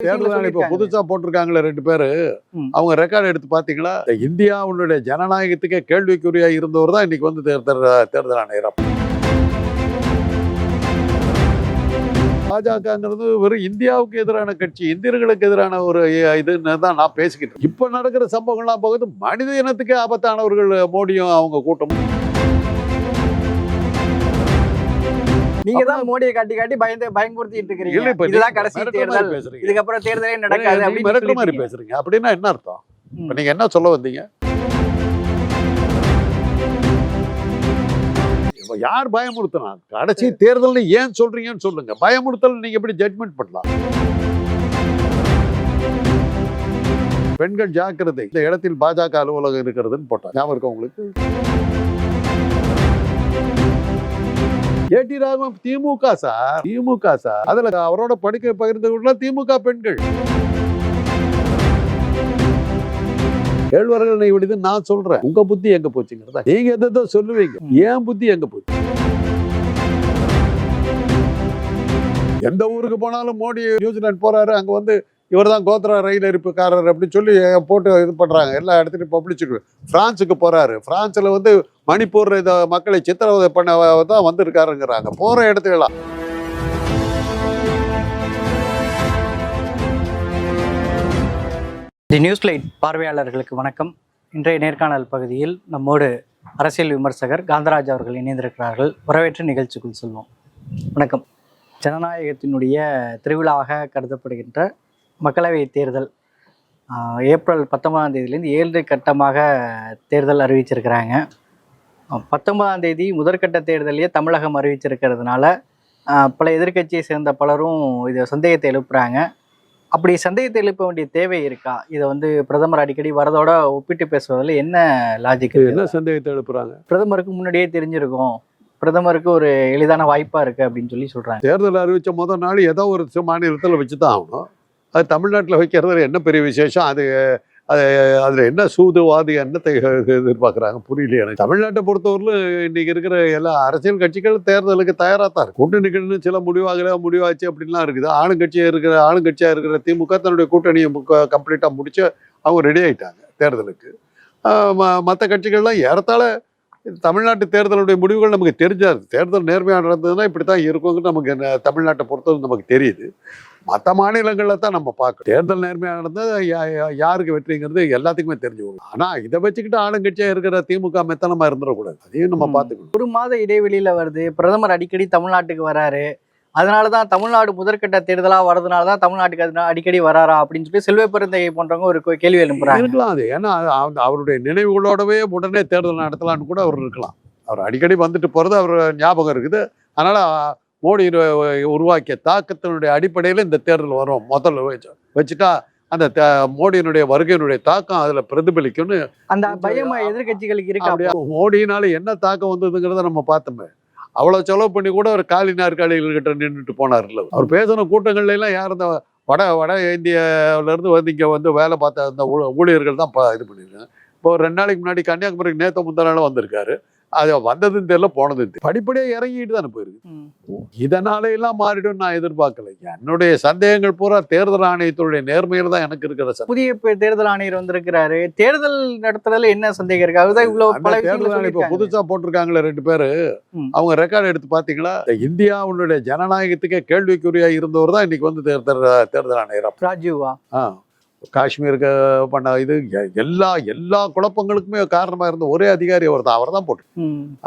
தேர்தல் இப்ப. புதுசா போட்டிருக்காங்களே ரெண்டு பேரு. அவங்க ரெக்கார்டு எடுத்து பாத்தீங்களா இந்த இந்தியாவுடைய ஜனநாயகத்துக்கே கேள்விக்குறியா இருந்தவர் தான் இன்னைக்கு வந்து தேர்தல் தேர்தல் ஆணையர் பாஜகங்கிறது வெறும் இந்தியாவுக்கு எதிரான கட்சி இந்தியர்களுக்கு எதிரான ஒரு இதுன்னு தான் நான் பேசிக்கிட்டு இருக்கேன். இப்ப நடக்கிற சம்பவங்கள்லாம் போகுது மனித இனத்துக்கே ஆபத்தானவர்கள் மோடியும் அவங்க கூட்டமும் நீங்க தான் மோடியை காட்டி காட்டி பயந்து பயன்படுத்திட்டு இப்ப இதுதான் கடைசி தேர்தல். இதுக்கப்புறம் தேர்தலே நடக்காது அப்படின்னு மாதிரி. பேசுறீங்க. அப்படின்னா என்ன அர்த்தம். இப்ப நீங்க என்ன சொல்ல வந்தீங்க? யார் பயமுறுத்தினா? கடைசி தேர்தல்னு ஏன் சொல்றீங்கன்னு சொல்லுங்க. பயமுறுத்தல் நீங்க எப்படி ஜட்மெண்ட் பண்ணலாம்? பெண்கள் ஜாக்கிரதை. இந்த இடத்தில் பாஜக அலுவலகம் இருக்கிறதுன்னு போட்டாங்க. ஞாபகம் இருக்கா உங்களுக்கு? ஏடி ராகவன் திமுக சார் திமுக சார். அதுல அவரோட படுக்கை பகிர்ந்து திமுக பெண்கள். கேழ்வரகு விடுது நான் சொல்றேன். உங்க புத்தி எங்க போச்சுங்கிறதா? நீங்க எதோ சொல்லுவீங்க. ஏன் புத்தி எங்க போச்சு? எந்த ஊருக்கு போனாலும் மோடி நியூசிலாந்து போறாரு அங்க வந்து இவர் தான் கோத்ரா ரயில் இருப்புக்காரர் அப்படின்னு சொல்லி போட்டு இது பண்றாங்க. எல்லா இடத்துலையும் பப்ளிசிட்டி பிரான்ஸுக்கு போறாரு. பிரான்ஸ்ல வந்து மணிப்பூர் இதை மக்களை சித்திரவதை பண்ண தான் வந்திருக்காருங்கிறாங்க. போகிற இடத்துலாம் தி நியூஸ் லைட் பார்வையாளர்களுக்கு வணக்கம். இன்றைய நேர்காணல் பகுதியில் நம்மோடு அரசியல் விமர்சகர் காந்தராஜ் அவர்கள் இணைந்திருக்கிறார்கள். வரவேற்று நிகழ்ச்சிக்குள் செல்வோம். வணக்கம். ஜனநாயகத்தினுடைய திருவிழாவாக கருதப்படுகின்ற மக்களவை தேர்தல் ஏப்ரல் பத்தொன்பதாம் தேதியிலேருந்து ஏழு கட்டமாக தேர்தல் அறிவிச்சிருக்கிறாங்க. பத்தொன்பதாம் தேதி முதற்கட்ட தேர்தலையே தமிழகம் அறிவிச்சிருக்கிறதுனால பல எதிர்க்கட்சியை சேர்ந்த பலரும் இதை சந்தேகத்தை எழுப்புறாங்க. அப்படி சந்தேகத்தை எழுப்ப வேண்டிய தேவை இருக்கா? இதை வந்து பிரதமர் அடிக்கடி வரதோட ஒப்பிட்டு பேசுவதில் என்ன லாஜிக் என்ன சந்தேகத்தை எழுப்புறாங்க? பிரதமருக்கு முன்னாடியே தெரிஞ்சிருக்கும். பிரதமருக்கு ஒரு எளிதான வாய்ப்பா இருக்கு அப்படின்னு சொல்லி சொல்றாங்க. தேர்தல் அறிவிச்ச முதல் நாள் ஏதோ ஒரு மாநிலத்தில் வச்சு தான் ஆகணும். அது தமிழ்நாட்டில் வைக்கிறதுல என்ன பெரிய விசேஷம்? அது அது அதில் என்ன சூதுவாதி என்னத்தை எதிர்பார்க்குறாங்க? புரியல எனக்கு. தமிழ்நாட்டை பொறுத்தவரையிலும் இன்னைக்கு இருக்கிற எல்லா அரசியல் கட்சிகள் தேர்தலுக்கு தயாராக தான் இருக்கு. நிற்கணும்னு சில முடிவாகல முடிவாச்சு அப்படின்லாம் இருக்குது. ஆளுங்கட்சியாக இருக்கிற ஆளுங்கட்சியாக இருக்கிற திமுக தன்னுடைய கூட்டணியை கம்ப்ளீட்டாக முடிச்சு அவங்க ரெடி ஆகிட்டாங்க தேர்தலுக்கு. மற்ற கட்சிகள்லாம் ஏறத்தாழ தமிழ்நாட்டு தேர்தலுடைய முடிவுகள் நமக்கு தெரிஞ்சாது. தேர்தல் நேர்மையாக நடந்ததுன்னா இப்படி தான் இருக்குங்கிறது நமக்கு தமிழ்நாட்டை பொறுத்தவரை நமக்கு தெரியுது. மற்ற மாநிலங்களில் தான் நம்ம பார்க்கணும். தேர்தல் நேர்மையாக நடந்தது யாருக்கு வெற்றிங்கிறது எல்லாத்துக்குமே தெரிஞ்சு போகும். ஆனால் இதை வச்சுக்கிட்டு ஆளுங்கட்சியாக இருக்கிற திமுக மெத்தனமாக இருந்துடக்கூடாது அதையும் நம்ம. பார்த்துக்கணும். ஒரு மாத இடைவெளியில வருது. பிரதமர் அடிக்கடி தமிழ்நாட்டுக்கு வராரு. அதனாலதான் தமிழ்நாடு முதற்கட்ட தேர்தலா வரதுனால தான் தமிழ்நாட்டுக்கு அது அடிக்கடி வராரா அப்படின்னு சொல்லி செல்வ பெருந்தகை போன்றவங்க ஒரு கேள்வி எழுப்புறாங்க. இருக்கலாம் அது. ஏன்னா அவருடைய நினைவுகளோடவே உடனே தேர்தல் நடத்தலாம்னு கூட அவர் இருக்கலாம். அவர் அடிக்கடி வந்துட்டு போகிறது அவர் ஞாபகம் இருக்குது. அதனால் மோடி உரு- உருவாக்கிய தாக்கத்தினுடைய அடிப்படையில் இந்த தேர்தல் வரும். முதல்ல வச்சு வச்சுட்டா அந்த மோடியினுடைய வருகையினுடைய தாக்கம் அதில் பிரதிபலிக்கும்னு அந்த பயம் எதிர்க்கட்சிகளுக்கு இருக்கா? அப்படியே? மோடியினால என்ன தாக்கம் வந்ததுங்கிறத நம்ம பார்த்தோமே. அவ்வளோ செலவு பண்ணி கூட ஒரு காலி நாற்காலிகள்கிட்ட நின்றுட்டு போனார்ல. அவர் பேசின கூட்டங்கள்ல எல்லாம் யார் இந்த வட வட இந்தியாவில இருந்து வந்து இங்கே வந்து வேலை பார்த்த அந்த ஊழியர்கள் தான் இது பண்ணியிருக்காங்க இப்போ ரெண்டு நாளைக்கு முன்னாடி கன்னியாகுமரிக்கு நேற்று முந்தின நாள் வந்திருக்காரு. அது வந்ததுன்னு தெரியல தெரியல படிப்படியாக இறங்கிட்டு தானே போயிருக்கு. இதனால எல்லாம் மாறிடும் நான் எதிர்பார்க்கல. என்னுடைய சந்தேகங்கள் பூரா தேர்தல் ஆணையத்துடைய நேர்மையில் தான் எனக்கு இருக்கிற. புதிய தேர்தல் ஆணையர் வந்திருக்கிறாரு. தேர்தல் நடத்துறதுல என்ன சந்தேகம் இருக்கு? அதுதான் இவ்வளவு தேர்தல் ஆணையம் இப்ப. புதுசா போட்டிருக்காங்களே ரெண்டு பேரு. அவங்க ரெக்கார்டு எடுத்து பாத்தீங்களா? இந்த இந்தியாவுடைய ஜனநாயகத்துக்கே கேள்விக்குறியா இருந்தவர் தான் இன்னைக்கு வந்து தேர்தல் தேர்தல் ஆணையர். ராஜீவா ஆ. காஷ்மீருக்கு பண்ண இது எல்லா எல்லா குழப்பங்களுக்குமே காரணமா இருந்த ஒரே அதிகாரி அவர் தான் அவர் தான் போட்டு.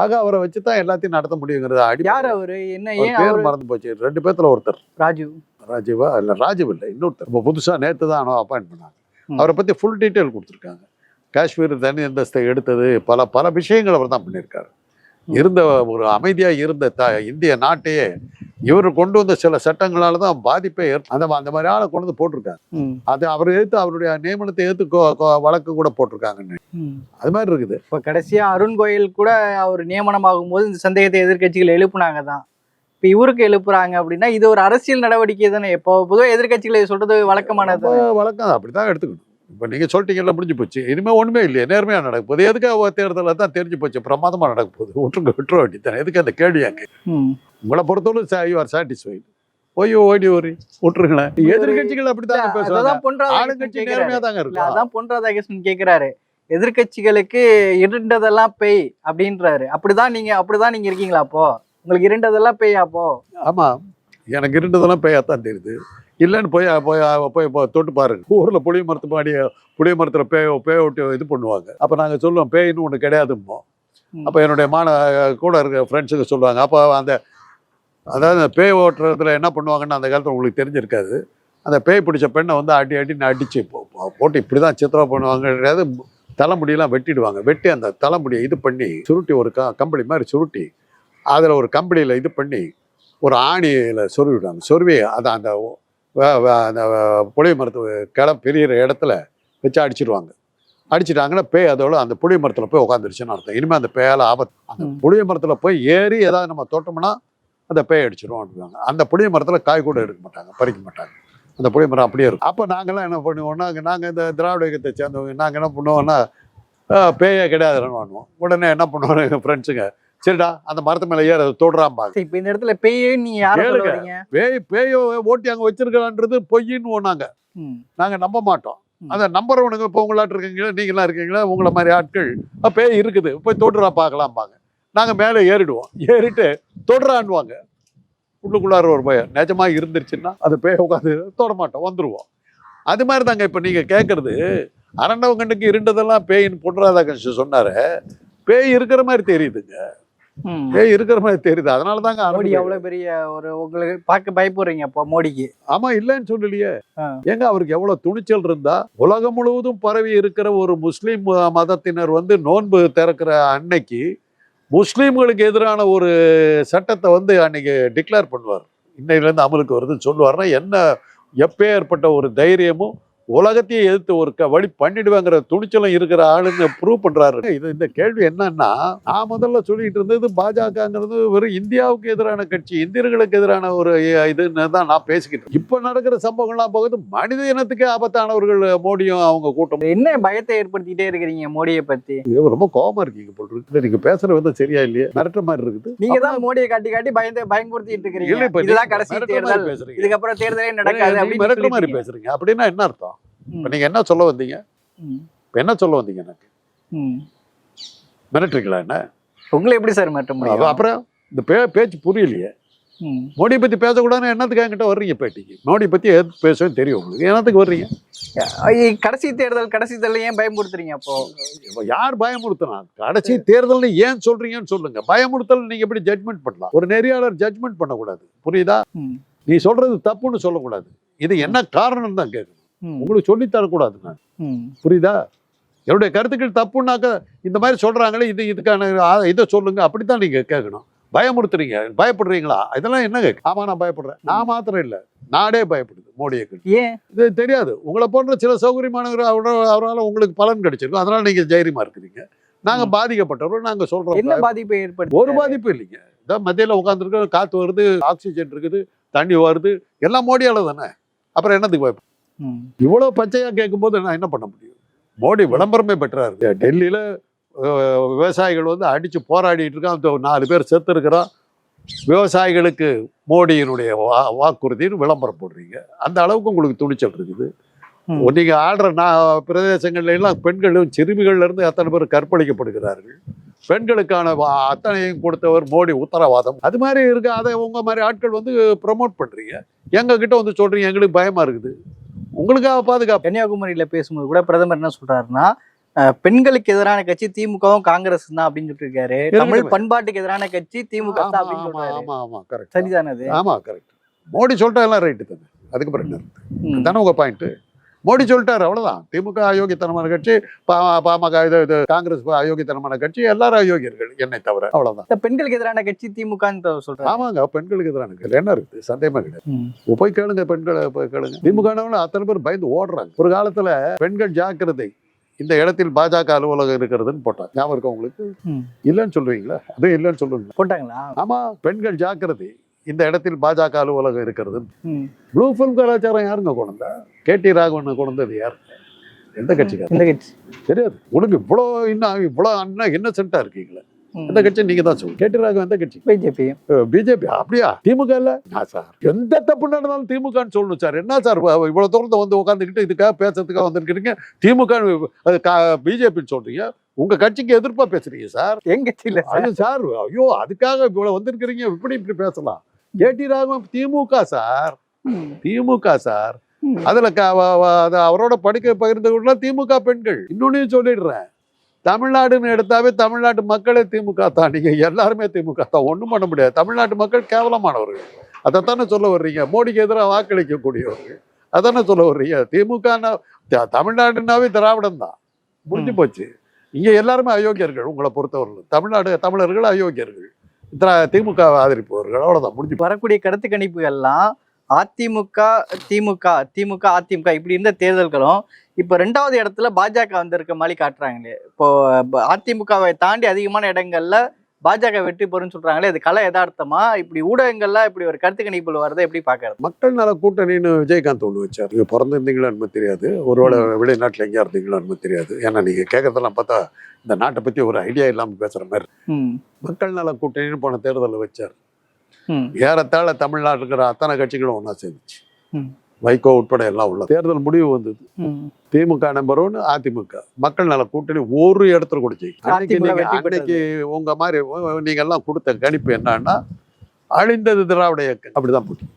ஆக அவரை வச்சு தான் எல்லாத்தையும் நடத்த முடியுங்கிறது அடி யார் அவரு? என்ன பேர் மறந்து போச்சு. ரெண்டு பேர்த்துல ஒருத்தர். ராஜீவ். ராஜீவா? இல்ல ராஜீவ் இல்லை இன்னொருத்தர். இப்போ புதுசா நேத்து தான் அப்பாயிண்ட் பண்ணாங்க. அவரை பத்தி ஃபுல் டீட்டெயில் கொடுத்துருக்காங்க. காஷ்மீர் தனி அந்தஸ்தை எடுத்தது பல பல விஷயங்கள் அவர் தான் பண்ணியிருக்காரு. இருந்த ஒரு அமைதியா இருந்த த இந்திய நாட்டையே இவர் கொண்டு வந்த சில சட்டங்களால தான் பாதிப்பே அந்த அந்த மாதிரி ஆளை கொண்டு வந்து போட்டிருக்காங்க. அது அவர் எதிர்த்து அவருடைய நியமனத்தை எதிர்த்து வழக்கு கூட போட்டிருக்காங்க ம். அது மாதிரி இருக்குது. இப்ப கடைசியா அருண் கோயில் கூட அவர் நியமனமாகும் போது இந்த சந்தேகத்தை எதிர்க்கட்சிகள் எழுப்புனாங்க தான். இப்ப இவருக்கு எழுப்புறாங்க அப்படின்னா இது ஒரு அரசியல் நடவடிக்கை தானே? இப்போ பொதுவாக எதிர்க்கட்சிகளை சொல்றது வழக்கமானது. வழக்கம் அப்படிதான் எடுத்துக்கணும். இப்போ நீங்க சொல்லிட்டீங்கல்ல முடிஞ்சு போச்சு. இனிமே ஒண்ணுமே இல்லையே. நேர்மையா நடக்க போகுது. எதுக்காக தேர்தலில் தான் தெரிஞ்சு போச்சு. பிரமாதமா நடக்க போகுது. விட்டுருங்க விட்டுற வேண்டியதானே எதுக்கு அந்த கேள்வி அங்கே. உங்களை பொறுத்தவரை யூ ஆர் சாட்டிஸ்ஃபைடு போய் ஓடி ஓடி விட்டுருங்களேன். எதிர்கட்சிகள் அப்படித்தாங்க பேசுவாங்க. ஆளுங்கட்சி கேக்குறாரு. நேர்மையா தாங்க இல்ல இருக்கும் அதான் பொன் ராதாகிருஷ்ணன் கேக்குறாரு. எதிர்க்கட்சிகளுக்கு இருண்டதெல்லாம் பேய் அப்படின்றாரு. அப்படிதான் நீங்க அப்படிதான் நீங்க இருக்கீங்களா அப்போ? உங்களுக்கு இருண்டதெல்லாம் பேய் அப்போ? ஆமா. எனக்கு இருந்ததெல்லாம் பேயாத்தான் தெரியுது. இல்லைன்னு போய் போய் போய் தொட்டு பாருங்க. ஊர்ல புளிய மரத்து மாடி புளிய மரத்துல பேய் பேய் விட்டு இது பண்ணுவாங்க. அப்ப நாங்க சொல்லுவோம் பேய்னு ஒண்ணு கிடையாதுமோ. அப்ப என்னுடைய மான கூட இருக்க ஃப்ரெண்ட்ஸுங்க சொல்லுவாங்க. அப்போ அந்த அதாவது அந்த பேய் ஓட்டுறதுல என்ன பண்ணுவாங்கன்னு அந்த காலத்துல உங்களுக்கு தெரிஞ்சிருக்காது. அந்த பேய் பிடிச்ச பெண்ணை வந்து அடி அடின்னு போ- போட்டு இப்படி தான் சித்திரா பண்ணுவாங்க தலைமுடியெல்லாம் வெட்டிடுவாங்க. வெட்டி அந்த தலைமுடியை இது பண்ணி சுருட்டி ஒரு க கம்பளி மாதிரி சுருட்டி அதில் ஒரு கம்பளியில் இது பண்ணி ஒரு ஆணியில் சொருவிடுவாங்க. சொருவி அதை அந்த அந்த புளிய மரத்து கிளம் பிரியிற இடத்துல வச்சு அடிச்சிடுவாங்க அடிச்சிட்டாங்கன்னா பேய் அதோட அந்த புளிய மரத்தில் போய் உட்காந்துருச்சுன்னு அர்த்தம். இனிமேல் அந்த பேயால் ஆபத்து. அந்த. புளிய மரத்தில் போய் ஏறி ஏதாவது நம்ம தொட்டோம்னா அந்த பேய் அடிச்சிடும் அப்படிவாங்க. அந்த புளிய மரத்தில் காய் கூட எடுக்க மாட்டாங்க பறிக்க மாட்டாங்க. அந்த புளிய மரம் அப்படியே இருக்கும். அப்போ நாங்கள்லாம் என்ன பண்ணுவோம்னா நாங்கள் இந்த திராவிட இயக்கத்தை சேர்ந்தவங்க நாங்கள் என்ன பண்ணுவோம்னா "ஆ, பேயே கிடையாதுன்னு பண்ணுவோம். உடனே என்ன பண்ணுவோம்? எங்கள் ஃப்ரெண்ட்ஸுங்க சரிடா அந்த மரத்து மேலே ஏற தொடுறாம்பாங்க சரி, இப்ப இந்த இடத்துல பேய் நீங்க யார சொல்ல கேளுங்க. வரீங்க பேய் பேயை ஓட்டி அங்கே வச்சிருக்கலான்றது பொய்ன்னு நாங்க ம். நாங்கள் நம்ப மாட்டோம். அதை நம்புறவனுங்க இப்போ உங்களாட்டு இருக்கீங்களா நீங்களாம் இருக்கீங்களா உங்களை மாதிரி ஆட்கள். "ஆ, பேய் இருக்குது போய் தொடுறா பார்க்கலாம்பாங்க. நாங்கள் மேலே ஏறிடுவோம். ஏறிட்டு தொடுறான்வாங்க உள்ளுக்குள்ளார ஒரு பயம். நிஜமா இருந்துருச்சுன்னா அது பேய் உட்காந்து தொட மாட்டோம் வந்துருவோம். அது மாதிரி தாங்க இப்போ நீங்கள் கேட்குறது அரண்டவங்கண்ணுக்கு இருண்டதெல்லாம் பேயின்னு பொன்ராதாகிருஷ்ணன் சொன்னாரு. பேய் இருக்கிற மாதிரி தெரியுதுங்க. பேய் இருக்கிற மாதிரி தெரியுது. அதனால தாங்க மோடி எவ்வளவு பெரிய ஒரு உங்களுக்கு பார்க்க பயப்படுறீங்க அப்போ மோடிக்கு? ஆமா இல்லைன்னு சொல்லலையே. ஏங்க அவருக்கு எவ்வளவு துணிச்சல் இருந்தா? உலகம் முழுவதும் பரவி இருக்கிற ஒரு முஸ்லீம் மதத்தினர் வந்து நோன்பு திறக்கிற அன்னைக்கு முஸ்லீம்களுக்கு எதிரான ஒரு சட்டத்தை வந்து அன்னைக்கு டிக்ளேர் பண்ணுவார். இன்னையிலேருந்து அமலுக்கு வருதுன்னு சொல்லுவார்னா என்ன எப்பேற்பட்ட ஒரு தைரியமும் உலகத்தையே எதிர்த்து ஒரு வழி பண்ணிடுவேங்கிற துணிச்சலும் இருக்கிற ஆளுங்க ப்ரூவ் பண்றாரு. இது இந்த கேள்வி என்னன்னா நான் முதல்ல சொல்லிட்டு இருந்தது பாஜகங்கிறது வெறும் இந்தியாவுக்கு எதிரான கட்சி இந்தியர்களுக்கு எதிரான ஒரு இதுன்னு தான் நான் பேசிக்கிட்டு. இப்ப நடக்கிற சம்பவங்கள்லாம் போகுது மனித இனத்துக்கே ஆபத்தானவர்கள் மோடியும் அவங்க கூட்டம். என்ன பயத்தை ஏற்படுத்திட்டே இருக்கிறீங்க மோடியை பத்தி? ரொம்ப கோபமா இருக்கீங்க போல் இருக்கு. நீங்க பேசுறது வந்து சரியா இல்லையே? மிரட்டுற மாதிரி இருக்குது. நீங்க தான் மோடியை காட்டி காட்டி பயந்து பயன்படுத்திட்டு இருக்கிறீங்க. நீங்க கடைசி தேர்தல். இதுக்கப்புறம் தேர்தலே நடக்காது மிரட்டுற மாதிரி. பேசுறீங்க. அப்படின்னா என்ன அர்த்தம்? இப்ப ம். நீங்க என்ன சொல்ல வந்தீங்க. இப்ப என்ன சொல்ல வந்தீங்க எனக்கு. மிரட்டுறீங்களா என்ன? உங்களை எப்படி சார் மாற்ற முடியும்? அப்புறம் இந்த பே பேச்சு புரியலையே. மோடி பத்தி பேசக்கூடாதுன்னு என்னத்துக்கு என்கிட்ட வர்றீங்க பேட்டிக்கு மோடி பத்தி எது பேசவும் தெரியும் உங்களுக்கு. என்னத்துக்கு வர்றீங்க? கடைசி தேர்தல் கடைசி தேர்தல் ஏன் பயன்படுத்துறீங்க அப்போ? யார் பயமுறுத்தினா? கடைசி தேர்தல்னு ஏன் சொல்றீங்கன்னு சொல்லுங்க. பயமுறுத்தல் நீங்க எப்படி ஜட்மெண்ட் பண்ணலாம்? ஒரு நெறியாளர் ஜட்மெண்ட் பண்ணக்கூடாது. புரியுதா. நீ சொல்றது தப்புன்னு சொல்லக்கூடாது. இது என்ன காரணம் தான் கேட்கணும். உங்களுக்கு சொல்லி தரக்கூடாது நான். புரியுதா? என்னுடைய கருத்துக்கள் தப்புன்னாக்க இந்த மாதிரி சொல்றாங்களே இது இதுக்கான இதை சொல்லுங்க அப்படித்தான் நீங்க கேட்கணும். பயமுறுத்துறீங்க. பயப்படுறீங்களா? இதெல்லாம் என்ன கேட்க ஆமா நான் பயப்படுறேன். நான் மாத்திரம் இல்லை. நாடே பயப்படுது மோடியை ஏன்? இது தெரியாது. உங்களை போன்ற சில சௌகரியமானவர் அவரால் உங்களுக்கு பலன் கிடைச்சிருக்கும் அதனால நீங்க தைரியமா இருக்கிறீங்க. நாங்க ம். பாதிக்கப்பட்டவர்கள் நாங்க சொல்றோம். என்ன பாதிப்பை ஏற்படுத்தி ஒரு பாதிப்பு இல்லைங்க. இதான் மத்தியில உட்காந்துருக்கோம் காத்து வருது ஆக்சிஜன் இருக்குது தண்ணி வருது எல்லாம் மோடியால தானே. அப்புறம் என்னத்துக்கு பயப்பட ம். இவ்வளவு பச்சையா கேட்கும்போது நான் என்ன பண்ண முடியும்? மோடி விளம்பரமே பெற்றாரு. டெல்லியில விவசாயிகள் வந்து அடிச்சு போராடிட்டு இருக்கான். அந்த நாலு பேர் செத்து இருக்கிறோம் விவசாயிகளுக்கு மோடியினுடைய வா வாக்குறுதின்னு விளம்பரம் போடுறீங்க. அந்த அளவுக்கு உங்களுக்கு துணிச்சல் இருக்குது. ம். நீங்க ஆடுற நான் பிரதேசங்கள்ல எல்லாம் பெண்களும் சிறுமிகள்ல இருந்து அத்தனை பேர் கற்பழிக்கப்படுகிறார்கள்? பெண்களுக்கான அத்தனையும் கொடுத்தவர் மோடி உத்தரவாதம். அது மாதிரி இருக்கு அதை உங்க மாதிரி ஆட்கள் வந்து ப்ரமோட் பண்றீங்க. எங்க கிட்ட வந்து சொல்றீங்க எங்களுக்கு பயமா இருக்குது. உங்களுக்காக பாதுகாப்பு. கன்னியாகுமரியில பேசும்போது கூட பிரதமர் என்ன சொல்றாருன்னா பெண்களுக்கு எதிரான கட்சி திமுகவும் காங்கிரஸ் தான் அப்படின்னு சொல்லிட்டு இருக்காரு தமிழ். பண்பாட்டுக்கு எதிரான கட்சி திமுக ஆமா ஆமா கரெக்ட் சரிதானே அது? ஆமா கரெக்ட் மோடி சொல்லிட்டா எல்லாம் ரைட்டு தானே? அதுக்கப்புறம் என்ன. தானே உங்க பாயிண்ட் மோடி சொல்லிட்டாரு அவ்வளவுதான். திமுக அயோக்கியத்தனமான கட்சி பா- பாமக இது இது காங்கிரஸ் அயோக்கியத்தனமான கட்சி எல்லாரும் அயோக்கியர்கள் என்னை தவிர. அவ்வளவுதான். பெண்களுக்கு எதிரான கட்சி திமுக சொல்றாரு ஆமாங்க பெண்களுக்கு எதிரான கேள்வி என்ன இருக்குது? சந்தேகமே கிடையாது. போய் கேளுங்க பெண்களை போய் கேளுங்க. திமுக அத்தனை பேர் பயந்து ஓடுறாங்க. ஒரு காலத்துல பெண்கள் ஜாக்கிரதை இந்த இடத்தில் பாஜக அலுவலகம் இருக்கிறதுன்னு போட்டாங்க. ஞாபகம் இருக்கா உங்களுக்கு. இல்லைன்னு சொல்லுவீங்களா? அதுவும் இல்லைன்னு சொல்லுவீங்க போட்டாங்களா? ஆமா பெண்கள் ஜாக்கிரதை. இந்த இடத்தில் பாஜக அலுவலகம் இருக்கிறது. ப்ளூ ஃபில்ம் கலாச்சாரம் யாருங்க கொண்டா கேடி ராகவன் கொண்டது யார்? எந்த கட்சிக்காரர்? இந்த கட்சி? தெரியாது. உனக்கு இவ்வளோ இன்னும் இவ்வளோ அண்ணா இன்னசென்ட்டாக இருக்கீங்களே. எந்த கட்சி நீங்க தான் சொல்லுங்க. கேட்டி ராகவன் எந்த கட்சி? பிஜேபி. பிஜேபி. அப்படியா? திமுக இல்ல? சார். எந்த தப்பு நடந்தாலும் திமுகன்னு சொல்லணும் சார். என்ன சார் இவ்வ- இவ்வளவு தூரத்தை வந்து உட்காந்துக்கிட்டு இதுக்காக பேசுறதுக்காக வந்திருக்கிறீங்க? திமுக பிஜேபின்னு சொல்றீங்க. உங்க கட்சிக்கு எதிர்ப்பா பேசுறீங்க சார். எங்க கட்சியில சார் ஐயோ அதுக்காக இவ்வளவு வந்திருக்கிறீங்க. இப்படி இப்படி பேசலாம். K T Raghavan DMK sir. DMK sir. அதுல அவரோட படிக்க பகிர்ந்து திமுக பெண்கள். இன்னொன்னு சொல்லிடுறேன். தமிழ்நாடுன்னு எடுத்தாவே தமிழ்நாட்டு மக்களே திமுக தான். நீங்க எல்லாருமே திமுக தான். ஒண்ணும் பண்ண முடியாது. தமிழ்நாட்டு மக்கள் கேவலமானவர்கள். அதைத்தானே சொல்ல வர்றீங்க? மோடிக்கு எதிராக வாக்களிக்கக்கூடியவர்கள். அதானே சொல்ல வர்றீங்க? திமுக தமிழ்நாடுனாவே திராவிடம் தான். முடிஞ்சு போச்சு. இங்க எல்லாருமே அயோக்கியர்கள் உங்களை பொறுத்தவரையில் தமிழ்நாடு தமிழர்கள் அயோக்கியர்கள். இத்தனை திமுக ஆதரிப்பவர்கள் அவ்வளோதான் முடிஞ்சு வரக்கூடிய கருத்து கணிப்புகள்லாம் அதிமுக திமுக திமுக அதிமுக இப்படி இருந்த தேர்தல்களும் இப்போ ரெண்டாவது இடத்துல பாஜக வந்திருக்க மாதிரி காட்டுறாங்களே. இப்போ அதிமுகவை தாண்டி அதிகமான இடங்கள்ல பாஜக வெற்றி பெறும்னு சொல்றாங்களே அது கலை யதார்த்தமா? இப்படி ஊடகங்கள்ல இப்படி ஒரு கருத்து கணிப்புகள் வரதை எப்படி பாக்குறது? மக்கள் நல கூட்டணின்னு விஜயகாந்த் ஒன்று வச்சார். நீங்க பிறந்திருந்தீங்களோ என்னமோ தெரியாது. ஒருவேளை வெளிநாட்டில் எங்கேயா இருந்தீங்களோ என்னமோ தெரியாது. ஏன்னா நீங்க கேட்கறதெல்லாம் பார்த்தா இந்த நாட்டை பத்தி ஒரு ஐடியா இல்லாம பேசுற மாதிரி மக்கள் நல கூட்டணின்னு போன தேர்தலில் வச்சார். ஏறத்தாழ தமிழ்நாட்டில் இருக்கிற அத்தனை கட்சிகளும் ஒன்றா சேர்ந்துச்சு. வைகோ உட்பட எல்லாம் உள்ள தேர்தல் முடிவு வந்தது. திமுக நம்பர் ஒன்று அதிமுக. மக்கள் நல கூட்டணி ஒரு இடத்துல கொடுத்து அன்னைக்கு உங்க மாதிரி நீங்க எல்லாம் கொடுத்த கணிப்பு என்னன்னா அழிந்தது திராவிட இயக்கம். அப்படிதான் போட்டு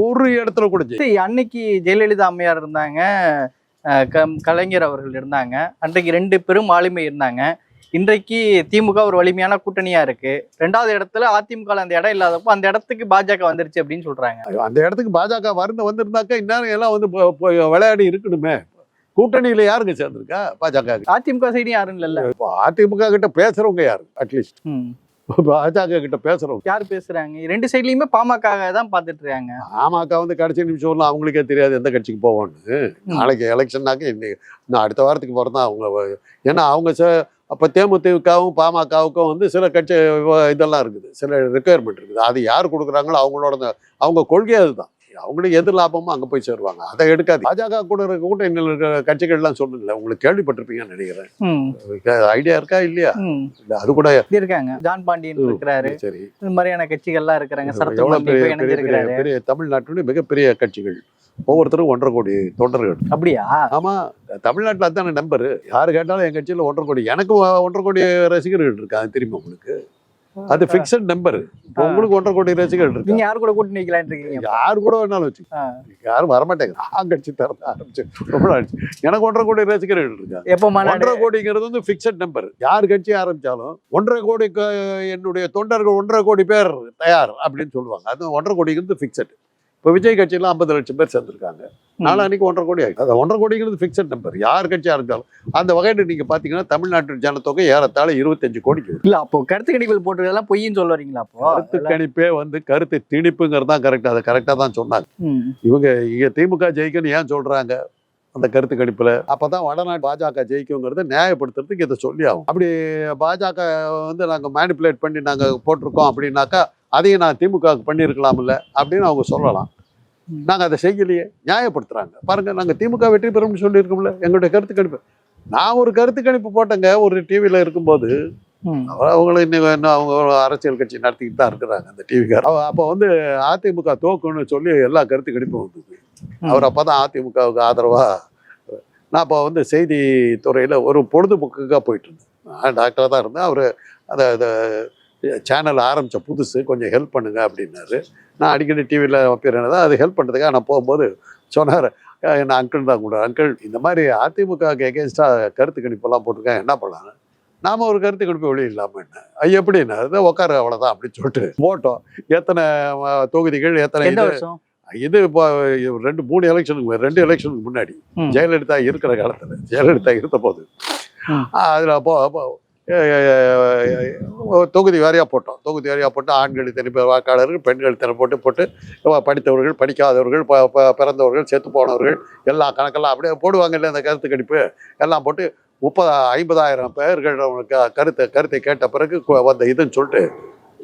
ஒரு இடத்துல கொடுத்து சரி, அன்னைக்கு ஜெயலலிதா அம்மையார் இருந்தாங்க கலைஞர் அவர்கள் இருந்தாங்க அன்றைக்கு ரெண்டு பெரும் ஆளுமை இருந்தாங்க. இன்றைக்கு திமுக ஒரு வலிமையான கூட்டணியா இருக்கு. ரெண்டாவது இடத்துல அதிமுக அந்த இடம் இல்லாதப்போ அந்த இடத்துக்கு பாஜக வந்துருச்சு அப்படின்னு சொல்றாங்க. அந்த இடத்துக்கு பாஜக வருந்து வந்திருந்தாக்கா இந்நேரம் எல்லாம் வந்து விளையாடி இருக்கணுமே. கூட்டணியில யாருங்க சேர்ந்திருக்கா பாஜக அதிமுக சைடு யாரும் இல்லைல்ல. இப்போ அதிமுக கிட்ட பேசுறவங்க யாரு அட்லீஸ்ட். பாஜக கிட்ட பேசுறவங்க. யார் பேசுறாங்க? ரெண்டு சைட்லயுமே பாமக தான் பாத்துட்டு இருக்காங்க பாமக வந்து கடைசி நிமிஷம்லாம் அவங்களுக்கே தெரியாது எந்த கட்சிக்கு போவோன்னு நாளைக்கு எலெக்ஷன்னாக்க இன்னைக்கு நான் அடுத்த வாரத்துக்கு போகிறதா அவங்க ஏன்னா அவங்க அப்போ தேமுதிகவும் பாமகவுக்கும் வந்து சில கட்சி இதெல்லாம் இருக்குது. சில ரெக்குயர்மெண்ட் இருக்குது. அது யார் கொடுக்குறாங்களோ அவங்களோட அவங்க கொள்கையே அதுதான். அவங்களுக்கு எது லாபமோ அங்கே போய் சேருவாங்க. அதை எடுக்காது பாஜக கூட இருக்க கூட்டணியில் இருக்கிற கட்சிகள்லாம் சொல்லுங்களேன் உங்களுக்கு கேள்விப்பட்டிருப்பீங்கன்னு நினைக்கிறேன். ஐடியா இருக்கா இல்லையா. இல்லை அது கூட இருக்காங்க. ஜான் பாண்டியன் இருக்கிறாரு. சரி இந்த மாதிரியான கட்சிகள்லாம் இருக்கிறாங்க. பெரிய தமிழ்நாட்டுடைய மிகப்பெரிய கட்சிகள். ஒவ்வொருத்தரும் ஒன்றரை கோடி தொண்டர்கள். அப்படியா? ஆமா தமிழ்நாட்டில் அதான நம்பர். யாரு கேட்டாலும் என் கட்சியில் ஒன்றரை கோடி. எனக்கு ஒன்றரை கோடி ரசிகர்கள் இருக்கு அது தெரியுமா உங்களுக்கு? அது ஃபிக்ஸட் நம்பர் உங்களுக்கு ஒன்றரை கோடி ரசிகர்கள் இருக்கு? நீங்க யார் கூட கூட்டணி வைக்கலாம்னு இருக்கீங்க? யாரு கூட வேணாலும் வச்சு. யாரும் வரமாட்டேங்க நான் கட்சி திறந்து ஆரம்பிச்சு ரொம்ப நாள். எனக்கு ஒன்றரை கோடி ரசிகர்கள் இருக்காங்க எப்போ ஒன்றரை கோடிங்கிறது வந்து ஃபிக்ஸட் நம்பர் யார் கட்சி ஆரம்பிச்சாலும் ஒன்றரை கோடி என்னுடைய தொண்டர்கள் ஒன்றரை கோடி பேர் தயார் அப்படின்னு சொல்லுவாங்க. அது ஒன்றரை கோடிங்கிறது ஃபிக்ஸட் இப்போ விஜய் கட்சியில ஐம்பது லட்சம் பேர் சேர்ந்திருக்காங்க. நாளை அன்னைக்கு ஒன்றரை கோடி ஆகும் அது ஒன்றரை கோடிங்கிறது ஃபிக்ஸட் நம்பர் யார் கட்சி ஆரம்பிச்சாலும் அந்த வகையில் நீங்க பாத்தீங்கன்னா தமிழ்நாட்டு ஜனத்தொகை ஏறத்தாழ இருபத்தஞ்சு கோடிக்கு. இல்ல அப்போ கருத்து கணிப்புகள் போட்டுறதெல்லாம் பொய்ன்னு சொல்ல வரீங்களா அப்போ? கருத்து கணிப்பே வந்து கருத்து திணிப்புங்கிறது தான் கரெக்ட் அதை கரெக்டாக தான் சொன்னாங்க. இவங்க இங்க திமுக ஜெயிக்குன்னு ஏன் சொல்றாங்க? அந்த கருத்து கணிப்புல. அப்பதான் வடநாட்டு பாஜக ஜெயிக்குங்கிறத நியாயப்படுத்துறதுக்கு இதை சொல்லி ஆகும் அப்படி பாஜக வந்து நாங்க மேனிப்புலேட் பண்ணி நாங்க போட்டிருக்கோம் அப்படின்னாக்கா அதையும் நான் திமுகவுக்கு பண்ணியிருக்கலாம்ல அப்படின்னு அவங்க சொல்லலாம். ம். நாங்க அதை செய்யலையே நியாயப்படுத்துறாங்க. பாருங்க நாங்க திமுக வெற்றி பெறும்னு சொல்லியிருக்கோம்ல எங்களுடைய கருத்து கணிப்பு. நான் ஒரு கருத்து கணிப்பு போட்டேங்க ஒரு டிவியில இருக்கும்போது. அவங்களும் இன்னும் இன்னும் அவங்க அரசியல் கட்சி நடத்திக்கிட்டு தான் இருக்கிறாங்க அந்த டிவிக்கார் அப்போ வந்து அதிமுக தோக்குன்னு சொல்லி எல்லா கருத்து கணிப்பும் வந்தது. அவர் அப்பதான் அதிமுகவுக்கு ஆதரவா நான் அப்போ வந்து செய்தி துறையில் ஒரு பொழுதுபோக்குக்காக போயிட்டு இருந்தேன். நான் டாக்டராக தான் இருந்தேன். அவர் அதை சேனல் ஆரம்பித்த புதுசு கொஞ்சம் ஹெல்ப் பண்ணுங்க அப்படின்னாரு. நான் அடிக்கடி டிவியில் வைப்பிறேன் அது ஹெல்ப் பண்ணுறதுக்காக நான் போகும்போது சொன்னார் என்ன அங்கிள் தான் கூட அங்கிள் இந்த மாதிரி அதிமுகவுக்கு எகேன்ஸ்டாக கருத்து கணிப்பெல்லாம் போட்டிருக்கேன் என்ன பண்ணலாம் நாம ஒரு கருத்து கணிப்பு வெளியிடலாமா என்ன? ஐயா எப்படின்னா? அது உட்காரு அவ்வளோதான் அப்படின்னு சொல்லிட்டு போட்டோம். எத்தனை தொகுதிகள் எத்தனை இது? இது இப்போ ரெண்டு மூணு எலெக்ஷனுக்கு ரெண்டு எலெக்ஷனுக்கு முன்னாடி. ஜெயலலிதா இருக்கிற காலத்துல ஜெயலலிதா இருந்த போது. அதில் அப்போ தொகுதி வாரியாக போட்டோம். தொகுதி வாரியாக போட்டு ஆண்கள் இத்தனை வாக்காளர்கள் பெண்கள் இத்தனை போட்டு போட்டு படித்தவர்கள் படிக்காதவர்கள் ப- ப- பிறந்தவர்கள் செத்து போனவர்கள் எல்லா கணக்கெல்லாம் அப்படியே போடுவாங்கல்ல அந்த கருத்து கணிப்பு. எல்லாம் போட்டு முப்பது ஐம்பதாயிரம் பேர்கள் கருத்தை கருத்தை கேட்ட பிறகு வந்த இதுன்னு சொல்லிட்டு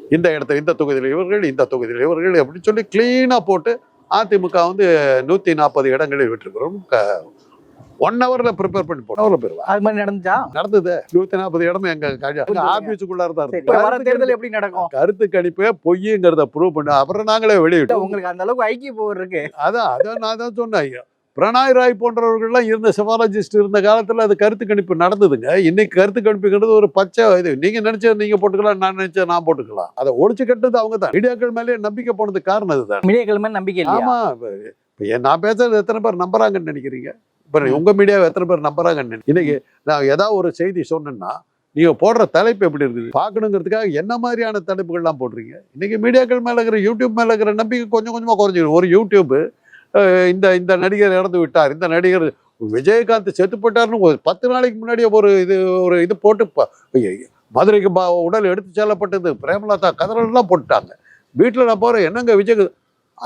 இந்த இடத்துல இந்த தொகுதியில் இவர்கள் இந்த தொகுதியில் இவர்கள் அப்படின்னு சொல்லி க்ளீனாக போட்டு அதிமுக வந்து நூற்றி நாற்பது இடங்களில் விட்டுருக்கிறோம் க- ஒன் ஹவர்ல ப்ரிப்பேர் பண்ணி போடும் அது மாதிரி நடந்துச்சா? நடந்தது. நூத்தி நாற்பது இடம் எங்க ஆபீஸுக்குள்ளார தான் இருக்கு. வர தேர்தல் கணிப்பு- எப்படி நடக்கும்? கருத்து கணிப்பே பொய்யுங்கிறத ப்ரூவ் பண்ண. அப்புறம் நாங்களே வெளியிட்டோம். உங்களுக்கு அந்த அளவுக்கு ஐக்கிய போர் இருக்கு. அதான் அதான் நான் தான் சொன்னேன். பிரணாய் ராய் போன்றவர்கள்லாம் இருந்த செஃபாலஜிஸ்ட் இருந்த காலத்துல அது கருத்து கணிப்பு நடந்ததுங்க. இன்னைக்கு கருத்து கணிப்புங்கிறது ஒரு பச்சை இது. நீங்க நினைச்சது நீங்க போட்டுக்கலாம் நான் நினைச்சது நான் போட்டுக்கலாம். அதை ஒழிச்சு கட்டுறது அவங்க தான். மீடியாக்கள் மேலே நம்பிக்கை போனதுக்கு காரணம் இதுதான் மீடியாக்கள் மேல நம்பிக்கை இல்லையா? ஆமா இப்ப இப்ப ஏன் நான் பேசுறது எத்தனை பேர் நம்புறாங்கன்னு நினைக்கிறீங்க? இப்ப உங்க மீடியாவை எத்தனை பேர் நம்புறாங்கன்னு நினை- இன்னைக்கு நான் ஏதாவது ஒரு செய்தி சொன்னேன்னா நீங்க போடுற தலைப்பு எப்படி இருக்குது? பார்க்கணுங்கிறதுக்காக என்ன மாதிரியான தலைப்புகள்லாம் போடுறீங்க? இன்னைக்கு மீடியாக்கள் மேல இருக்கிற யூடியூப் மேல இருக்கிற நம்பிக்கை கொஞ்சம் கொஞ்சமா குறைஞ்சிடும் ஒரு யூடியூப் அஹ், இந்த இந்த நடிகர் இறந்து விட்டார் இந்த நடிகர் விஜயகாந்த் செத்து போட்டார்னு ஒரு பத்து நாளைக்கு முன்னாடியே ஒரு இது ஒரு இது போட்டு மதுரைக்கு பா- உடல் எடுத்து செல்லப்பட்டது பிரேமலதா கதறெல்லாம் போட்டுட்டாங்க. வீட்டில் நான் போகிறேன் என்னங்க விஜய்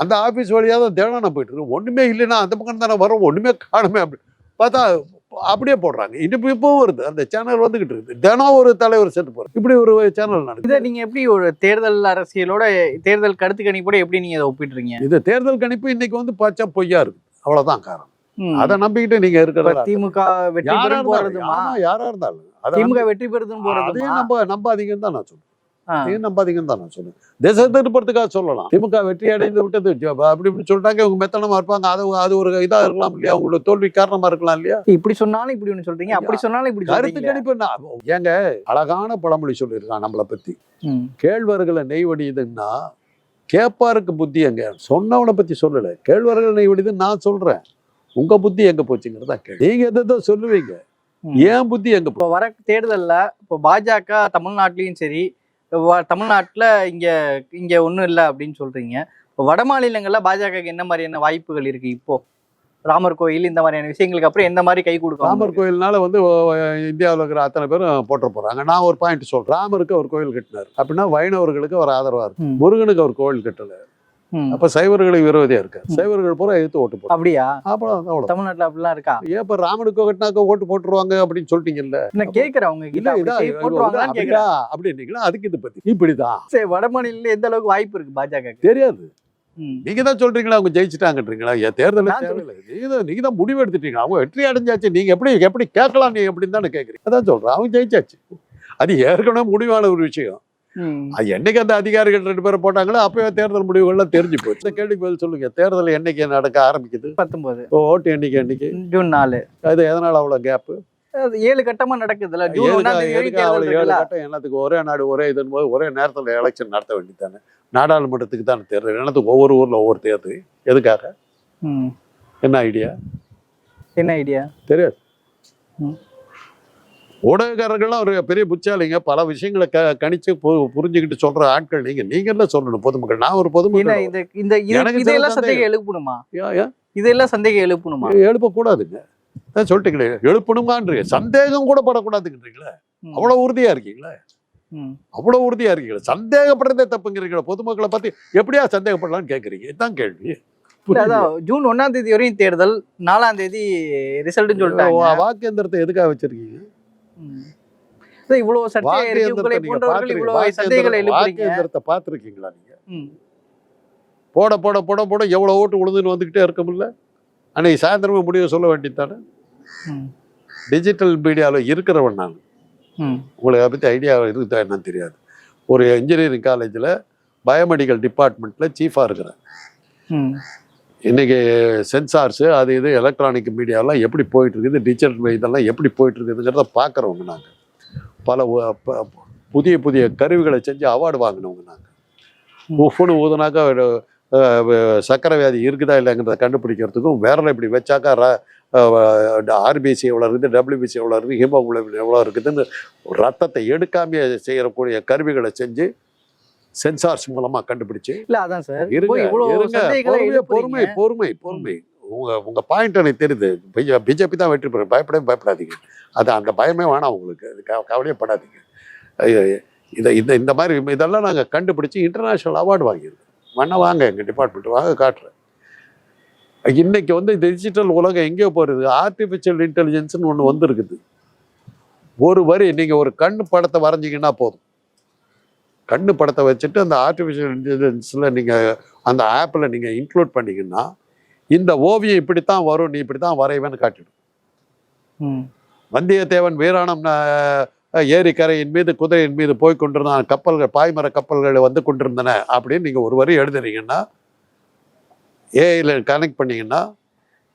அந்த ஆஃபீஸ் வழியாக தான் நான் போயிட்டு இருக்கேன் ஒன்றுமே இல்லைன்னா அந்த பக்கம் தானே வரும் ஒன்றுமே காணுமே அப்படி. பார்த்தா அப்படியே போடுறாங்க. இப்போ இப்போவும் வருது. அந்த சேனல் வந்துகிட்டு இருக்குது. தினம் ஒரு தலைவர் செத்து போகிறார் இப்படி ஒரு சேனல் நடக்குது. இதை நீங்க எப்படி ஒரு தேர்தல் அரசியலோட தேர்தல் கருத்து கணிப்போட எப்படி நீங்க இதை ஒப்பிடுறீங்க? இது தேர்தல் கணிப்பு இன்னைக்கு வந்து பச்சை பொய்யா இருக்கு அவ்வளவுதான் காரணம். அதை நம்பிக்கிட்டு நீங்க இப்ப இருக்கிறதா திமுக வெற்றி யாரா பெறும் யாரா இருந்தாலும். திமுக வெற்றி போறதுமா? அதையும் நம்ப நம்பாதீங்கன்னு தான் நான் சொல்றேன். அதையும் நம்பாதீங்கன்னு தான் நான் சொல்றேன். திசை திருப்பறதுக்காக சொல்லலாம். திமுக வெற்றி அடைந்து விட்டது. அப்படி இப்படி சொல்லிட்டாங்க இவங்க மெத்தனமா இருப்பாங்க. அது அது ஒரு இதா இருக்கலாம் இல்லையா? அவங்களோட தோல்வி காரணமா இருக்கலாம் இல்லையா? இப்படி சொன்னாலும் இப்படி ஒண்ணு சொல்றீங்க அப்படி சொன்னாலும் இப்படி கருத்து சொல்றீங்க கணிப்பு ஏங்க அழகான பழமொழி சொல்லியிருக்கான் நம்மளை பத்தி. கேழ்வர்களை நெய் வடியுதுன்னா கேப்பாருக்கு புத்தி எங்க? சொன்னவனை பத்தி சொல்லல. கேழ்வர்கள் நெய் வடியுதுன்னு நான் சொல்றேன். உங்க புத்தி எங்க போச்சுங்கிறதா கேள்வி. நீங்க எதோ சொல்லுவீங்க. ஏன் புத்தி எங்க இப்போ வர தேர்தல்ல இப்போ பாஜக தமிழ்நாட்டிலையும் சரி தமிழ்நாட்டுல இங்க இங்க ஒண்ணும் இல்லை அப்படின்னு சொல்றீங்க. இப்போ வட மாநிலங்கள்ல பாஜகக்கு என்ன மாதிரியான வாய்ப்புகள் இருக்கு இப்போ? ராமர் கோயில் இந்த மாதிரியான விஷயங்களுக்கு அப்புறம் எந்த மாதிரி கை கொடுக்கும்? ராமர் கோயில்னால வந்து இந்தியாவில் இருக்கிற அத்தனை பேரும் போட்டுற போறாங்க. நான் ஒரு பாயிண்ட் சொல்றேன். ராமருக்கு ஒரு கோயில் கட்டினார். அப்படின்னா வைணவர்களுக்கு ஒரு ஆதரவா இருக்கு. முருகனுக்கு அவர் கோயில் கட்டல. அப்ப சைவர்களுக்கு விரோதியா இருக்காரு ம். சைவர்கள் பூரா எடுத்து ஓட்டு போடும் அப்படியா? அப்புறம் அவ்வளவு. தமிழ்நாட்டுல அப்படிலாம் இருக்கா? ஏன் இப்ப ராமனுக்கு கட்டினாக்க ஓட்டு போட்டுருவாங்க அப்படின்னு சொல்லிட்டீங்கல்ல? நான் கேக்குறேன் அவங்க இல்ல கேக்குறேன் அப்படின்னீங்களா? அதுக்கு இது பத்தி. இப்படிதான் சரி வட மாநில எந்த அளவுக்கு வாய்ப்பு இருக்கு பாஜக தெரியாது. நீங்க தான் சொல்றீங்களா? அவங்க ஜெயிச்சிட்டாங்கன்றீங்களா? ஏன் தேர்தல் நீங்க தான் நீங்க தான் முடிவு எடுத்துட்டீங்க அவங்க வெற்றி அடைஞ்சாச்சு. நீங்க எப்படி எப்படி கேட்கலாம் நீங்க எப்படின்னு தானே கேட்குறீங்க அதான் சொல்றேன். அவங்க ஜெயிச்சாச்சு. அது ஏற்கனவே முடிவான ஒரு விஷயம். என்னைக்கு அந்த அதிகாரிகள் ரெண்டு பேரும் போட்டாங்களோ அப்பவே தேர்தல் முடிவுகள்லாம் தெரிஞ்சு போச்சு. இந்த கேள்விக்கு பதில் சொல்லுங்க. தேர்தல் என்னைக்கு நடக்க ஆரம்பிக்குது? பத்தொன்பது ஓட்டு எண்ணிக்கை என்னைக்கு? ஜூன் நாலு. அது எதனால அவ்வளவு கேப் அது ஏழு கட்டமா நடக்குதுல்ல? ஏழு கட்டம். என்னத்துக்கு ஒரே நாடு ஒரே இதுன்னு போது ஒரே நேரத்தில் எலெக்ஷன் நடத்த வேண்டியதானே நாடாளுமன்றத்துக்கு தானே தேர்தல். என்னத்துக்கு ஒவ்வொரு ஊர்ல ஒவ்வொரு தேர்தல். எதுக்காக? ம். என்ன ஐடியா என்ன ஐடியா தெரியாது. ம். ஊடகக்காரர்கள்லாம் ஒரு பெரிய புச்சாலிங்க பல விஷயங்களை க கணிச்சு புரிஞ்சுக்கிட்டு சொல்ற ஆட்கள் நீங்க. நீங்க என்ன சொல்லணும் பொதுமக்கள் நான் ஒரு பொதுமக்கள் இந்த இதெல்லாம் சந்தேகம் எழுப்பணுமா? இதெல்லாம் சந்தேகம் எழுப்பணுமா? எழுப்பக்கூடாதுங்க. சொல்லிட்டீங்களே எழுப்பணுமான்றீங்க சந்தேகம் கூட படக்கூடாதுன்றீங்களே. அவ்வளவு உறுதியா இருக்கீங்களா. அவ்வளவு உறுதியா இருக்கீங்களா? சந்தேகப்படுறதே தப்புங்கிறீங்களா? பொதுமக்களை பத்தி எப்படியா சந்தேகப்படலாம்னு கேக்குறீங்க? இதுதான் கேள்வி. ஜூன் ஒண்ணாம் தேதி வரையும் தேர்தல் நாலாம் தேதி ரிசல்ட்னு சொல்லிட்டாங்க. வா- வாக்கேந்திரத்தை எதுக்காக வச்சிருக்கீங்க? இவ்வளவு இருக்கு. உங்களை சந்தேகங்களை பார்த்திருக்கீங்களா நீங்க? ம். போட போட போட போட எவ்வளவு ஓட்டு விழுந்துன்னு வந்துகிட்டே இருக்கும்ல அன்னைக்கு சாயந்தரமே முடிவு சொல்ல வேண்டியதானே. டிஜிட்டல் மீடியாவில் இருக்கிறவன் நான். ம். உங்களுக்கு அதை பற்றி ஐடியா இருக்குதா என்னன்னு தெரியாது. ஒரு இன்ஜினியரிங் காலேஜில் பயோமெடிக்கல் டிபார்ட்மெண்ட்டில் சீஃபாக இருக்கிறேன் இன்றைக்கி சென்சார்ஸு அது இது எலக்ட்ரானிக் மீடியாலாம் எப்படி போயிட்டு இருக்குது டிஜிட்டல் இதெல்லாம் எப்படி போயிட்டு இருக்குதுங்கிறத பார்க்குறவங்க நாங்கள் பல புதிய புதிய கருவிகளை செஞ்சு அவார்டு வாங்கினவங்க நாங்கள் உஃப்னு ஊதுனாக்கா சக்கரை வியாதி இருக்குதா இல்லைங்கிறத கண்டுபிடிக்கிறதுக்கும் விரலை இப்படி வச்சாக்கா ர ஆர்பிசி எவ்வளோ இருக்குது டபிள்யூபிசி எவ்வளோ இருக்குது ஹீமோகுளோபின் எவ்வளோ இருக்குதுன்னு ரத்தத்தை எடுக்காமையே செய்யக்கூடிய கருவிகளை செஞ்சு சென்சார்ஸ் மூலமாக கண்டுபிடிச்சு. இல்ல அதான் சார். இருங்க பொறுமை பொறுமை பொறுமை. உங்க உங்க பாயிண்ட் எனக்கு தெரியுது. பிஜேபி தான் வெற்றி பெறும். பயப்படவே பயப்படாதீங்க. அது அந்த பயமே வேணாம் உங்களுக்கு. அது கவலையே படாதீங்க. இதை இந்த இந்த மாதிரி இதெல்லாம் நாங்கள் கண்டுபிடிச்சு இன்டர்நேஷ்னல் அவார்டு வாங்கியிருக்கோம். வேணா வாங்க எங்கள் டிபார்ட்மெண்ட் வாங்க காட்டுறேன். இன்னைக்கு வந்து டிஜிட்டல் உலகம் எங்கேயோ போகிறது ஆர்டிஃபிஷியல் இன்டெலிஜென்ஸ்னு ஒன்று வந்திருக்குது. ஒரு வரி நீங்கள் ஒரு கண்ணு படத்தை வரைஞ்சிங்கன்னா போதும். கண்ணு படத்தை வச்சுட்டு அந்த ஆர்டிஃபிஷியல் இன்டெலிஜென்ஸில் நீங்கள் அந்த ஆப்பில் நீங்கள் இன்க்ளூட் பண்ணீங்கன்னா இந்த ஓவியம் இப்படித்தான் வரும் நீ இப்படி தான் வரைவேன்னு காட்டிடும். ம். வந்தியத்தேவன் வீராணம் ஏரிக்கரையின் மீது குதிரையின் மீது போய் கொண்டிருந்தான். கப்பல்கள் பாய்மர கப்பல்கள் வந்து கொண்டிருந்தன அப்படின்னு நீங்கள் ஒரு வரி எழுதுறீங்கன்னா ஏஐல கனெக்ட் பண்ணீங்கன்னா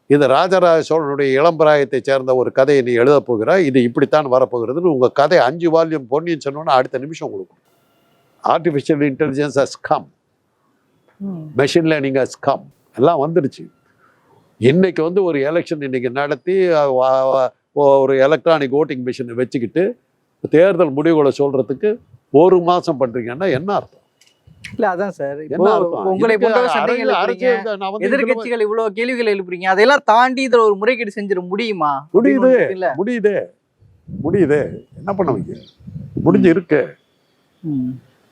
இது ராஜராஜ சோழனுடைய இளம்பிராயத்தை சேர்ந்த ஒரு கதையை நீ எழுதப் போகிறாய். இது இப்படித்தான் வரப்போகிறதுன்னு உங்கள் கதை அஞ்சு வால்யூம் பொன்னியின் சொன்னோன்னா அடுத்த நிமிஷம் உங்களுக்கு artificial intelligence has come machine learning has come எல்லாம் வந்துடுச்சு. இன்னைக்கு வந்து ஒரு எலெக்ஷன் இன்னைக்கு நடத்தி ஒரு எலக்ட்ரானிக் ஓட்டிங் மிஷினை வச்சுக்கிட்டு தேர்தல் முடிவுகளை சொல்றதுக்கு ஒரு மாசம் பண்றீங்கன்னா என்ன அர்த்தம்? இல்ல அதான் சார். உங்களை எதிர்கட்சிகள் இவ்வளவு கேள்விகள் எழுப்புறீங்க. அதையெல்லாம் தாண்டி இதுல ஒரு முறைகேடு செஞ்சிட முடியுமா? முடியுது. முடியுது. முடியுது. என்ன பண்ண வைக்க முடிஞ்சு இருக்கு.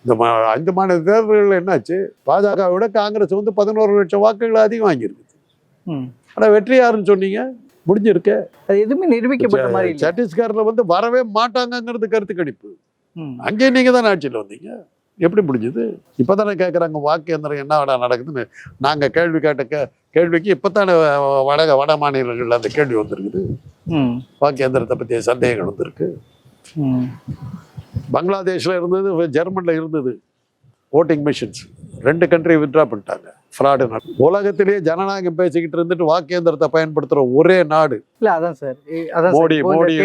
இந்த மா- அஞ்சு மாநில தேர்தல்கள் என்னாச்சு? பாஜக விட காங்கிரஸ் வந்து பதினோரு லட்சம் வாக்குகள் அதிகம் வாங்கியிருக்கு. ம். ஆனா வெற்றி யாருன்னு சொன்னீங்க? முடிஞ்சிருக்கு. அது எதுவுமே நிரூபிக்கப்பட்ட மாதிரி சத்தீஸ்கர்ல வந்து வரவே மாட்டாங்கங்கிறது கருத்து கணிப்பு. அங்கேயும் நீங்க தான் ஆட்சியில் வந்தீங்க? எப்படி முடிஞ்சது? இப்பதானே கேட்குறாங்க வாக்கு எந்திரம் என்ன நடக்குதுன்னு. நாங்க கேள்வி கேட்ட கே கேள்விக்கு இப்பதானே வட வட மாநிலங்கள்ல அந்த கேள்வி வந்திருக்குது. வாக்கு எந்திரத்தை பற்றிய சந்தேகங்கள் வந்திருக்கு. பங்களாதேஷ்ல இருந்தது ஜெர்மன்ல இருந்தது ஓட்டிங் மிஷின்ஸ் ரெண்டு கண்ட்ரி வித்ட்ரா பண்ணிட்டாங்க. ஃப்ராடு உலகத்திலேயே ஜனநாயகம் பேசிக்கிட்டு இருந்துட்டு வாக்கு எந்திரத்தை பயன்படுத்துற ஒரே நாடு இல்ல அதான் சார். அதான் மோடி மோடி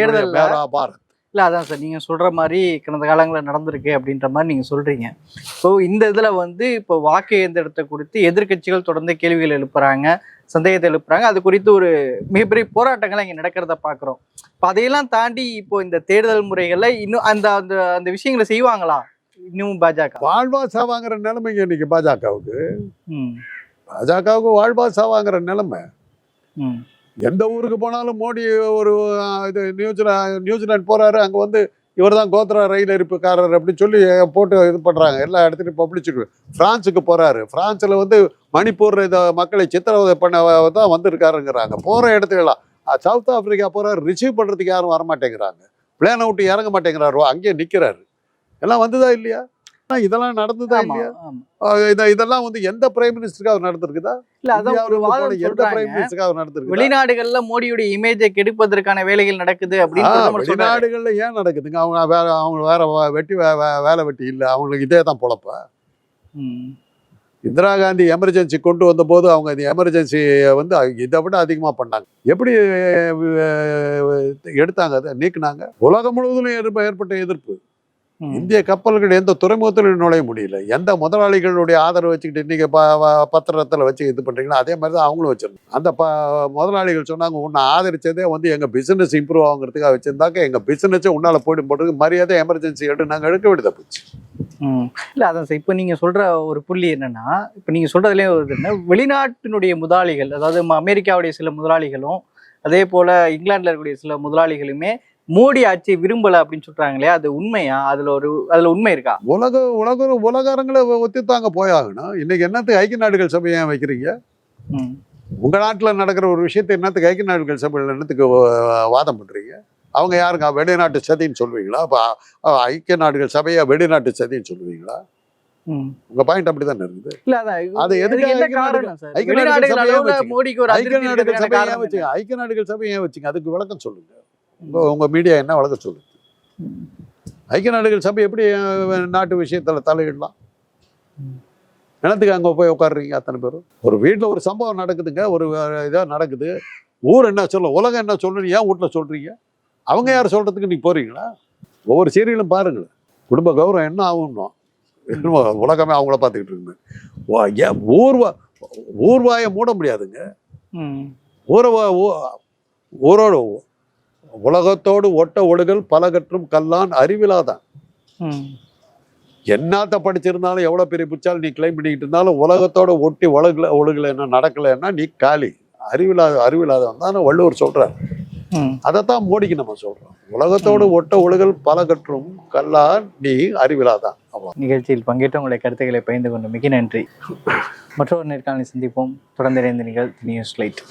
பாரத் இல்ல அதான் சார். நீங்க சொல்ற மாதிரி கடந்த காலங்களில் நடந்திருக்கு அப்படின்ற மாதிரி நீங்க சொல்றீங்க. இப்போ இந்த இதுல வந்து இப்போ வாக்கு இயந்திரத்தை குறித்து எதிர்க்கட்சிகள் தொடர்ந்து கேள்விகள் எழுப்புறாங்க சந்தேகத்தை எழுப்புறாங்க. அது குறித்து ஒரு மிகப்பெரிய போராட்டங்கள் இங்க நடக்கிறத பாக்குறோம். இப்போ அதையெல்லாம் தாண்டி இப்போ இந்த தேர்தல் முறைகள்ல இன்னும் அந்த அந்த அந்த விஷயங்களை செய்வாங்களா? இன்னும் பாஜக? வாழ்வா சாவாங்கிற நிலைமைங்க இன்னைக்கு பாஜகவுக்கு. ம். பாஜகவுக்கு வாழ்வா சாவாங்கிற நிலைமை. ம். எந்த ஊருக்கு போனாலும் மோடி ஒரு இது நியூசிலாந்து நியூசிலாந்து போகிறாரு அங்கே வந்து இவர் தான் கோத்ரா ரயில் எரிப்புக்காரர் அப்படின்னு சொல்லி போட்டு இது பண்ணுறாங்க எல்லா இடத்துலையும் பப்ளிசிட்டி. ஃப்ரான்ஸுக்கு போகிறாரு ஃப்ரான்ஸில் வந்து மணிப்பூர் இதை மக்களை சித்திரவதை பண்ண தான் வந்திருக்காருங்கிறாங்க. போகிற இடத்துலலாம் சவுத் ஆஃப்ரிக்கா போகிறாரு ரிசீவ் பண்ணுறதுக்கு யாரும் வர மாட்டேங்கிறாங்க பிளேனை விட்டு இறங்க மாட்டேங்கிறாரு அங்கேயே நிற்கிறாரு எல்லாம் வந்துதா இல்லையா? இதெல்லாம் நடந்துதா இல்லையா இதெல்லாம் வந்து எந்த பிரைம் மினிஸ்டருக்காக நடந்திருக்குதா? இல்ல அதான் ஒரு வாதம் எந்த பிரைம் மினிஸ்டருக்காக நடந்திருக்கு வெளிநாடுகள்ல மோடியுடைய இமேஜை கெடுப்பதற்கான வேலைகள் நடக்குது அப்படின்னு வெளிநாடுகள்ல ஏன் நடக்குதுங்க? அவங்க வேற அவங்க வேற வெட்டி வேலை வெட்டி இல்லை. அவங்களுக்கு இதே தான் பொழப்ப. இந்திரா காந்தி எமர்ஜென்சி கொண்டு வந்தபோது அவங்க இந்த எமர்ஜென்சியை வந்து இதை விட அதிகமாக பண்ணாங்க. எப்படி எடுத்தாங்க அதை நீக்குனாங்க? உலகம் முழுவதிலும் ஏற்ப- ஏற்பட்ட எதிர்ப்பு. இந்திய கப்பல்கள் எந்த துறைமுகத்திலும் நுழைய முடியல. எந்த முதலாளிகளுடைய ஆதரவு வச்சுக்கிட்டு ப வ- பத்திரத்தில் வச்சு இது பண்றீங்களோ அதே மாதிரி தான் அவங்களும் வச்சிருந்தாங்க. அந்த ப முதலாளிகள் சொன்னாங்க உன்னை ஆதரிச்சதே வந்து எங்க பிசினஸ் இம்ப்ரூவ் ஆகுங்கிறதுக்காக வச்சிருந்தாக்க எங்க பிசினஸே உன்னால போயிடும் போட்டு மரியாதை எமர்ஜென்சி எடுத்து நாங்கள் எடுக்க விடுதா போச்சு. ம். இல்ல அதான் சார். இப்போ நீங்க சொல்ற ஒரு புள்ளி என்னன்னா இப்போ நீங்க சொல்றதுலயே ஒரு என்ன? வெளிநாட்டினுடைய முதலாளிகள் அதாவது அமெரிக்காவுடைய சில முதலாளிகளும் அதே போல இங்கிலாந்துல இருக்கக்கூடிய சில முதலாளிகளுமே மோடி ஆட்சியை விரும்பல அப்படின்னு சொல்றாங்களே அது உண்மையா? அதுல ஒரு அதுல உண்மை இருக்கா? உலக உலக உலக அரங்களை ஒத்தித்தாங்க போயாகணும். இன்னைக்கு என்னத்துக்கு ஐக்கிய நாடுகள் சபை ஏன் வைக்கிறீங்க. உங்க நாட்டில் நடக்கிற ஒரு விஷயத்தை என்னத்துக்கு ஐக்கிய நாடுகள் சபையில் என்னத்துக்கு வாதம் பண்றீங்க? அவங்க யாருங்க? வெளிநாட்டு சதின்னு சொல்லுவீங்களா அப்போ ஐக்கிய நாடுகள் சபையை வெளிநாட்டு சதின்னு சொல்லுவீங்களா. உங்க பாயிண்ட் அப்படிதான் அதான் அது எதுக்கு ஐக்கிய நாடுகள் சபையை சபையை வச்சுங்க? ஐக்கிய நாடுகள் சபையை வச்சுங்க? அதுக்கு விளக்கம் சொல்லுங்க. உங்க உங்க மீடியா என்ன விளக்கம் சொல்லுங்க ம். ஐக்கிய நாடுகள் சபை எப்படி நாட்டு விஷயத்துல தலையிடலாம்? ம். என்னத்துக்கு அங்க போய் உட்காடுறீங்க அத்தனை பேரும்? ஒரு வீட்ல ஒரு சம்பவம் நடக்குதுங்க ஒரு இதா நடக்குது. ஊர் என்ன சொல்ல உலகம் என்ன சொல்லணும் ஏன் வீட்டுல சொல்றீங்க? அவங்க யார் சொல்றதுக்கு நீ போறீங்களா? ஒவ்வொரு சீரியலும் பாருங்களேன். குடும்ப கௌரவம் என்ன ஆகும்னோ. உலகமே அவங்கள பார்த்துக்கிட்டு இருக்கு ஓ, ஏன் ஊர்வா ஊர்வாயை மூட முடியாதுங்க. ஊரவ ஊரோடு உலகத்தோடு ஒட்ட ஒழுகல் பலகற்றும் கல்லான் அறிவிலாதான். என்னத்த படிச்சிருந்தாலும் எவ்வளோ பெரிய புச்சாலும் நீ கிளைம் பண்ணிக்கிட்டு இருந்தாலும் உலகத்தோட ஒட்டி ஒழுகல ஒழுகலைன்னா நடக்கலைன்னா நீ காலி. அறிவில்லாத அறிவில்லாதவன் தான் வள்ளுவர் சொல்றார். ம். அதைத்தான் மோடிக்கு நம்ம சொல்றோம். உலகத்தோடு ஒட்ட ஒழுகல் பலகற்றும் கல்லான் நீ அறிவிலாதான். அவ்வளோ நிகழ்ச்சியில் பங்கேற்று உங்களுடைய கருத்துக்களை பகிர்ந்து கொண்டு மிக நன்றி. மற்றொரு நேர்காணலை சந்திப்போம். தொடர்ந்து இணைந்த நிகழ் நியூஸ் லைட்